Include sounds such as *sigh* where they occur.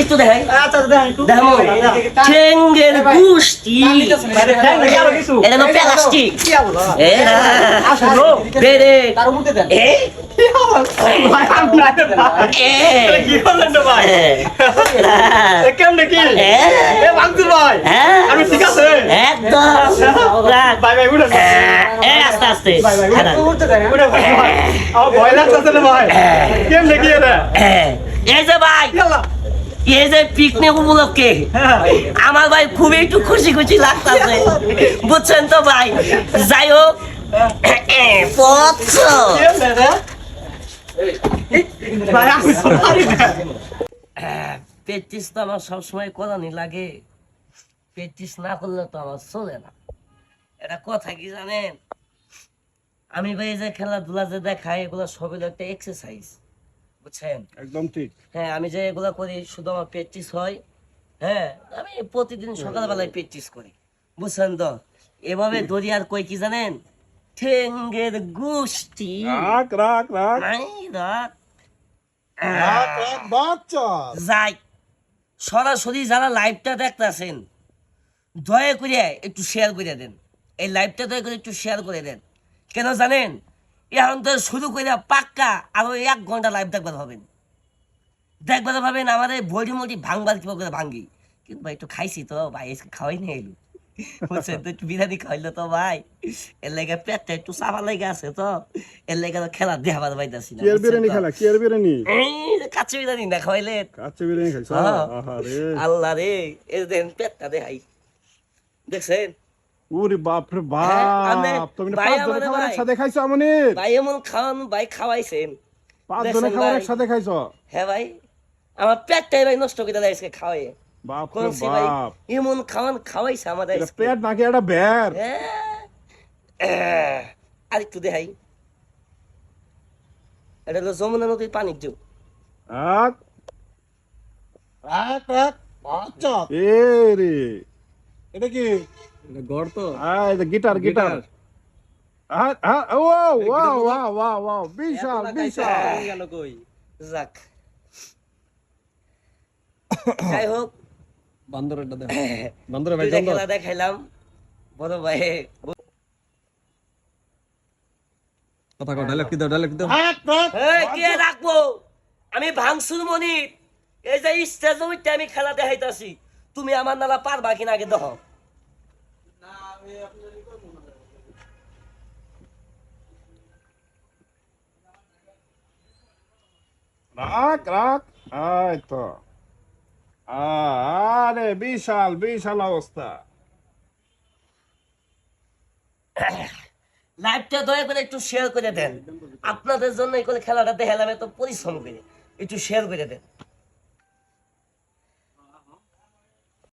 একটু দেখাই আচ্ছা ঠেঙ্গের গুষ্টি এটা তো প্লাস্টিক হ্যাঁ আস্তে আস্তে ভয় লাগতেছে ভাই কেমনে কি এই যে ভাই এই যে পিকনিক উপলক্ষে আমার ভাই খুবই একটু খুশি খুশি লাগতেছে। বুঝছেন তো ভাই? যাই হোক প্র্যাকটিস তো আমার সবসময় করানি লাগে। প্র্যাকটিস না করলে তো আমার চলে না। এটা কথা কি জানেন? আমি ভাই যে খেলাধুলা যে দেখাই এগুলো সবই একটা এক্সারসাইজ বুঝছেন? একদম ঠিক। হ্যাঁ আমি যে এগুলো করি শুধু আমার প্র্যাকটিস হয় হ্যাঁ আমি প্রতিদিন সকালবেলায় প্র্যাকটিস করি বুঝছেন তো? এভাবে দড়ি আর কই কি জানেন? ঠেঙ্গের গোষ্ঠী। রাখ রাখ রাখ। রাখ। যাই সরাসরি যারা লাইভটা দেখতেছেন দয়া করে একটু শেয়ার করে দেন। এই লাইভটা দয়া করে একটু শেয়ার করে দেন। কেন জানেন? এখন তো শুরু করে পাক্কা আরও এক ঘণ্টা লাইভ দেখবার হবেন। দেখবার ভাবেন আমাদের বডি মডি ভাঙবার কীভাবে করে ভাঙ্গি। কিন্তু ভাই একটু খাইছি তো ভাই খাওয়াই নিয়ে এলু। বুঝছেন তো একটু বিরিয়ানি খাইলো তো ভাই। এর লেগে পেটটা একটু চাপা লেগে আছে তো। এর লেগে তো খেলা দেখাবার পাইতাছি না কি আর বুঝছেন বিরিয়ানি খেলা? কি বিরিয়ানি? না বিরিয়ানি খাইছ? হ্যাঁ। আল্লাহ রে এই দেন পেটটা দেখাই। দেখছেন? ওরে বাপ রে হ্যাঁ, বাপ তুমি ভাই পাঁচ জনের খাবার ভাই। একসাথে খাইছো আমনির ভাই এমন খাওয়ান ভাই খাওয়াইছেন। পাঁচ জনের খাবার একসাথে খাইছো? হ্যাঁ ভাই আমার পেটটাই ভাই নষ্ট করে দেয় আজকে খাওয়াই বাপ রে বাপ। এমন খাওয়ান খাওয়াইছে আমাদের পেট নাকি এটা বের হ্যাঁ। আর একটু দেখাই। এটা হলো যমুনা নদীর পানির যুগ আচ্ছা। এ রে। এটা কি? গড় তো? আয় গিটার গিটার। হ্যাঁ হ্যাঁ ও ওয়াও ওয়াও ওয়াও ওয়াও বিশাল বিশাল। গেল কই? যাক। যাই হোক। বান্দরটা দে *laughs* বান্দর ভাই বান্দর খেলা দেখাইলাম। বড় ভাই। কথা কও ডায়লগ কি দাও ডায়লগ দাও? রাখ রাখ এই, কে রাখব? আমি ভাঙসুর মনির। এই যে স্টেজ উঠতে আমি খেলা দেখাইতাছি। তুমি আমার নালা পারবা কিনা আগে দেখ। রাখ রাখ। আয় তো। আরে, বিশাল বিশাল অবস্থা। লাইভটা দয়া করে একটু শেয়ার করে দেন। আপনাদের জন্য এই করে খেলাটা দেখালাম, এত পরিশ্রম করে। একটু শেয়ার করে দেন।